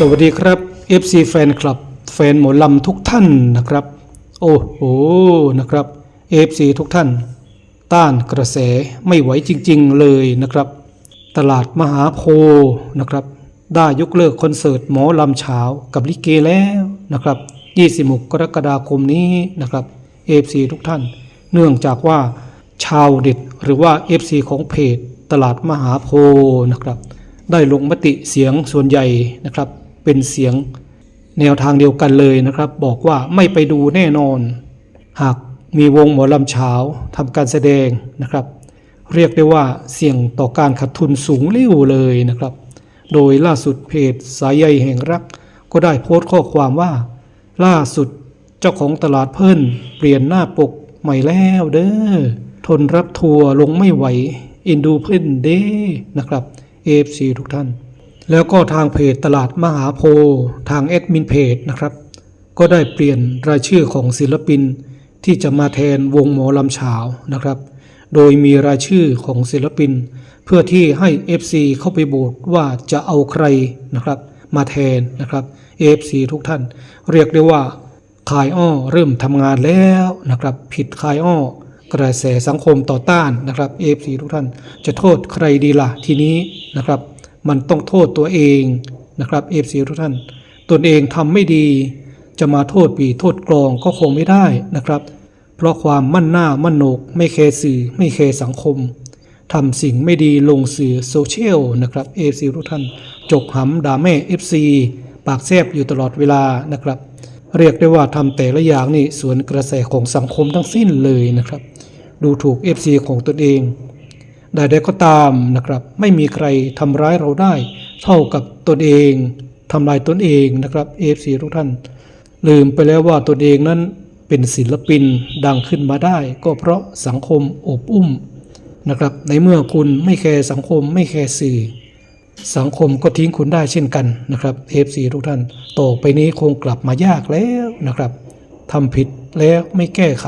สวัสดีครับ FC แฟนคลับ แฟนหมอลำทุกท่านนะครับ โอ้โหนะครับ FC ทุกท่าน ต้านกระแสไม่ไหวจริง ๆ เลยนะครับ ตลาดมหาโพธิ์นะครับ ได้ยกเลิกคอนเสิร์ตหมอลำเช้ากับลิเกแล้วนะครับ26กรกฎาคมนี้นะครับ FC ทุกท่าน เนื่องจากว่าชาวเด็ดหรือว่า FC ของเพจตลาดมหาโพธิ์นะครับได้ลงมติเสียงส่วนใหญ่นะครับ เป็นเสียงแนวทางเดียวกันเลยนะครับ บอกว่าไม่ไปดูแน่นอน หากมีวงหมอลำเช้าทำการแสดงนะครับ เรียกได้ว่าเสี่ยงต่อการขาดทุนสูงเลิ่วเลยนะครับ โดยล่าสุดเพจสายใยแห่งรัก ก็ได้โพสต์ข้อความว่า ล่าสุดเจ้าของตลาดเพิ่นเปลี่ยนหน้าปกใหม่แล้วเด้อทนรับทัวร์ลงไม่ไหวอ็นดูเพิ่นเด้นะครับ AFC ทุกท่าน แล้วก็ทางเพจตลาดมหาโพธิ์ทางแอดมินเพจนะครับ ก็ได้เปลี่ยนรายชื่อของศิลปิน ที่จะมาแทนวงหมอลำฉาวนะครับ โดยมีรายชื่อของศิลปิน เพื่อที่ให้ FC เข้าไปโหวตว่าจะเอาใครนะครับ มาแทนนะครับ AFC ทุกท่าน เรียกได้ว่าคายอ้อเริ่มทำงานแล้วนะครับ ผิดคายอ้อกระแสสังคมต่อต้านนะครับ AFC ทุกท่าน จะโทษใครดีล่ะทีนี้นะครับ มันต้องโทษตัวเองนะครับ AFC ทุกท่าน ตนเองทำไม่ดี จะมาโทษปีโทษกรองก็คงไม่ได้นะครับ เพราะความมั่นหน้ามั่นโหนก ไม่แคสื่อ ไม่แคสังคมทำสิ่งไม่ดีลงสื่อโซเชียลนะครับเอฟซีทุกท่าน จกหำด่าแม่เอฟซีปากแซบอยู่ตลอดเวลานะครับ เรียกได้ว่าทำแต่ละอย่างนี่สวนกระแสของสังคมทั้งสิ้นเลยนะครับ ดูถูก FC ของตนเอง ใดๆก็ตามนะครับ ไม่มีใครทำร้ายเราได้ เท่ากับตนเองทำลายตนเองนะครับ FC ทุกท่าน ลืมไปแล้วว่าตนเองนั้นเป็นศิลปินดังขึ้นมาได้ ก็เพราะสังคมอบอุ้มนะครับ ในเมื่อคุณไม่แคร์สังคมไม่แคร์สื่อ สังคมก็ทิ้งคุณได้เช่นกันนะครับ FC ทุกท่านต่อไปนี้คงกลับมายากแล้วนะครับทำผิดแล้วไม่แก้ไข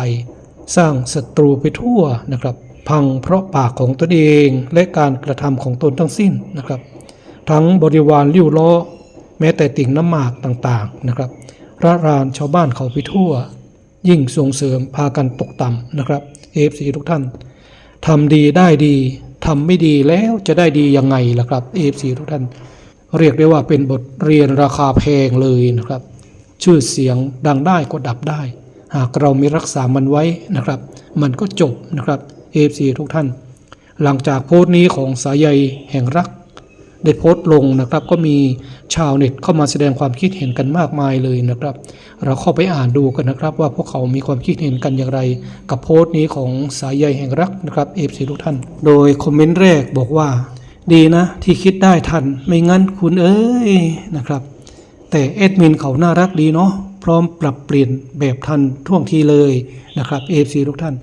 สร้างศัตรูไปทั่วนะครับ พังเพราะปากของตนเองและการกระทำของตนทั้งสิ้นนะครับ ทั้งบริวารลิ้วล้อแม้แต่ติ่งน้ำหมากต่างๆนะครับระรานชาวบ้านเขาไปทั่ว ยิ่งส่งเสริมพากันตกต่ำนะครับเอฟซีทุกท่านทำดีได้ดีทำไม่ดีแล้วจะได้ดียังไงล่ะครับเอฟซีทุกท่าน เรียกได้ว่าเป็นบทเรียนราคาแพงเลยนะครับ ชื่อเสียงดังได้ก็ดับได้ หากเราไม่รักษามันไว้นะครับ มันก็จบนะครับ เอฟซีทุกท่าน หลังจากโพสต์นี้ของสายใยแห่งรัก ได้โพสต์ลงนะครับ ก็มีชาวเน็ตเข้ามาแสดงความคิดเห็นกันมากมายเลยนะครับ เราเข้าไปอ่านดูกันนะครับ ว่าพวกเขามีความคิดเห็นกันอย่างไร กับโพสต์นี้ของสายใยแห่งรักนะครับเอฟซีทุกท่าน โดยคอมเมนต์แรกบอกว่า ดีนะ ที่คิดได้ทันไม่งั้นคุณเอ้ยนะครับ แต่แอดมินเขาน่ารักดีเนาะพร้อมปรับเปลี่ยนแบบทันท่วงทีเลยนะครับ AFC ทุกท่าน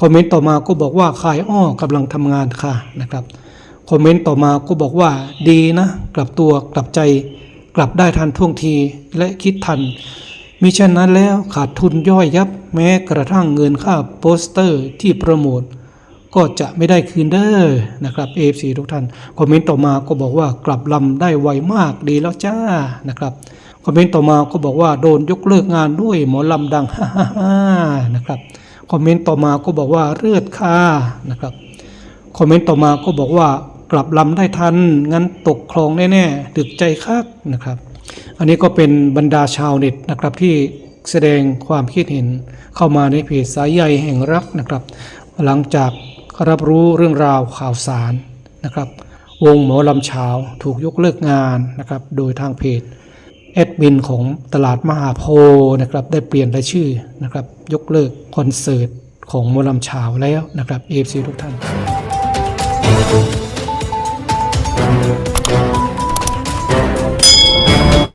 คอมเมนต์ต่อมาก็บอกว่าขายอ้อกำลังทำงานค่ะนะครับคอมเมนต์ต่อมาก็บอกว่าดีนะกลับตัวกลับใจ กลับได้ทันท่วงทีและคิดทันมิฉะนั้นแล้วขาดทุนย่อยยับแม้กระทั่งเงินค่าโปสเตอร์ที่โปรโมทก็จะไม่ได้คืนเด้อนะครับ AFC ทุกท่านคอมเมนต์ต่อมาก็บอกว่ากลับลำได้ไวมากดีแล้วจ้านะครับคอมเมนต์ต่อมาก็บอกว่าโดนยกเลิกงานด้วยหมอลำดังฮ่าฮ่านะครับ คอมเมนต์ต่อมาก็บอกว่าเลือดค่านะครับคอมเมนต์ต่อมาก็บอกว่ากลับลำได้ทัน งั้นตกคลองแน่ๆดึกใจคักนะครับ อันนี้ก็เป็นบรรดาชาวเน็ตนะครับที่แสดงความคิดเห็นเข้ามาในเพจสายใยแห่งรักนะครับ หลังจากรับรู้เรื่องราวข่าวสารนะครับ วงหมอลำเช้าถูกยกเลิกงานนะครับ โดยทางเพจ แอดมินของตลาดมหาโพธิ์นะครับได้เปลี่ยนรายชื่อนะครับยกเลิกคอนเสิร์ตของมอลำชาวแล้วนะครับเอฟซีทุกท่าน